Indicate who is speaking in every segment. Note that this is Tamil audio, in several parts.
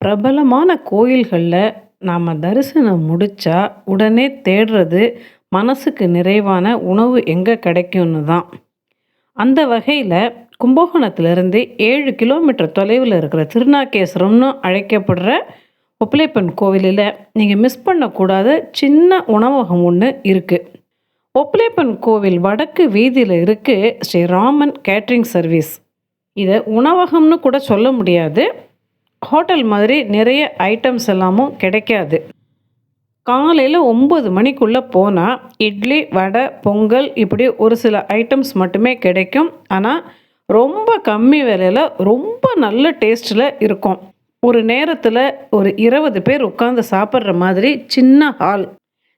Speaker 1: பிரபலமான கோயில்களில் நாம் தரிசனம் முடித்தா உடனே தேடுறது மனசுக்கு நிறைவான உணவு எங்கே கிடைக்கும்னு தான். அந்த வகையில் கும்பகோணத்திலிருந்து ஏழு கிலோமீட்டர் தொலைவில் இருக்கிற திருநாகேஸ்வரம்னு அழைக்கப்படுற ஒப்பிலைப்பன் கோவிலில் நீங்கள் மிஸ் பண்ணக்கூடாத சின்ன உணவகம் ஒன்று இருக்குது ஒப்பிலைப்பன் கோவில் வடக்கு வீதியில் இருக்குது ஸ்ரீ ராமன் கேட்ரிங் சர்வீஸ். இதை உணவகம்னு கூட சொல்ல முடியாது. ஹோட்டல் மாதிரி நிறைய ஐட்டம்ஸ் எல்லாமும் கிடைக்காது. காலையில் ஒம்பது மணிக்குள்ளே போனால் இட்லி வடை பொங்கல் இப்படி ஒரு சில ஐட்டம்ஸ் மட்டுமே கிடைக்கும். ஆனால் ரொம்ப கம்மி விலையில் ரொம்ப நல்ல டேஸ்ட்டில் இருக்கும். ஒரு நேரத்தில் ஒரு இருபது பேர் உட்காந்து சாப்பிட்ற மாதிரி சின்ன ஹால்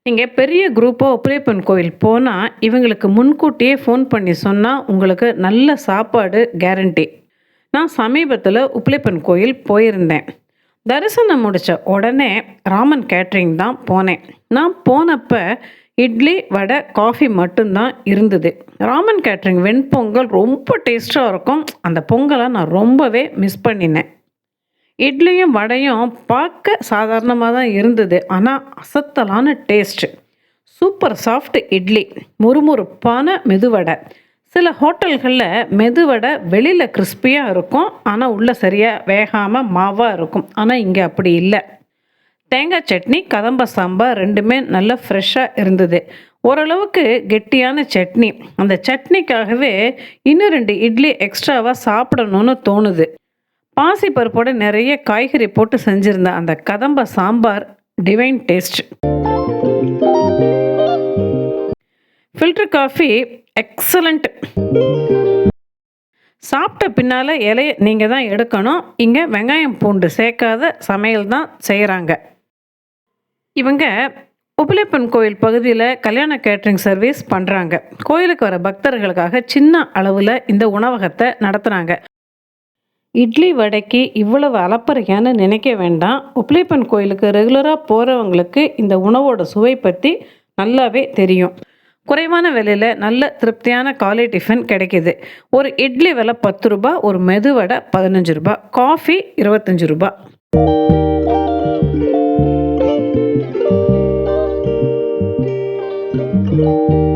Speaker 1: நீங்கள் பெரிய குரூப்பாக ஒப்பிலைப்பன் கோயில் போனால் இவங்களுக்கு முன்கூட்டியே ஃபோன் பண்ணி சொன்னால் உங்களுக்கு நல்ல சாப்பாடு கேரண்டி நான் சமீபத்தில் உப்பிலிப்பன் கோயில் போயிருந்தேன். தரிசனம் முடித்த உடனே ராமன் கேட்ரிங் தான் போனேன். நான் போனப்போ இட்லி வடை காஃபி மட்டும்தான் இருந்தது. ராமன் கேட்ரிங் வெண்பொங்கல் ரொம்ப டேஸ்ட்டாக இருக்கும். அந்த பொங்கலை நான் ரொம்பவே மிஸ் பண்ணினேன். இட்லியும் வடையும் பார்க்க சாதாரணமாக தான் இருந்தது. ஆனால் அசத்தலான டேஸ்ட்டு. சூப்பர் சாஃப்ட் இட்லி முறுமுறுப்பான மெதுவடை. சில ஹோட்டல்களில் மெதுவடை வெளியில் கிறிஸ்பியாக இருக்கும். ஆனால் உள்ளே சரியாக வேகாமல் மாவாக இருக்கும். ஆனால் இங்கே அப்படி இல்லை. தேங்காய் சட்னி கதம்ப சாம்பார் ரெண்டுமே நல்லா ஃப்ரெஷ்ஷாக இருந்தது. ஓரளவுக்கு கெட்டியான சட்னி. அந்த சட்னிக்காகவே இன்னும் ரெண்டு இட்லி எக்ஸ்ட்ராவாக சாப்பிடணும்னு தோணுது. பாசி பருப்போட நிறைய காய்கறி போட்டு செஞ்சுருந்த அந்த கதம்ப sambar divine taste filter coffee excellent சாப்பிட்ட பின்னால் இலையை நீங்கள் தான் எடுக்கணும். இங்கே வெங்காயம் பூண்டு சேர்க்காத சமையல் தான் செய்கிறாங்க இவங்க உப்பிலிப்பன் கோயில் பகுதியில் கல்யாண கேட்ரிங் சர்வீஸ் பண்ணுறாங்க கோயிலுக்கு வர பக்தர்களுக்காக சின்ன அளவில் இந்த உணவகத்தை நடத்துகிறாங்க இட்லி வடைக்கு இவ்வளவு அலப்பறையான்னு நினைக்க வேண்டாம். உப்பிலிப்பன் கோயிலுக்கு ரெகுலராக போகிறவங்களுக்கு இந்த உணவோட சுவை பற்றி நல்லாவே தெரியும். குறைவான விலையில் நல்ல திருப்தியான காலை டிஃபன் கிடைக்கிது. ஒரு இட்லி விலை பத்து ரூபா ஒரு மெதுவடை பதினஞ்சு ரூபாய் காஃபி இருபத்தஞ்சு ரூபா. thank you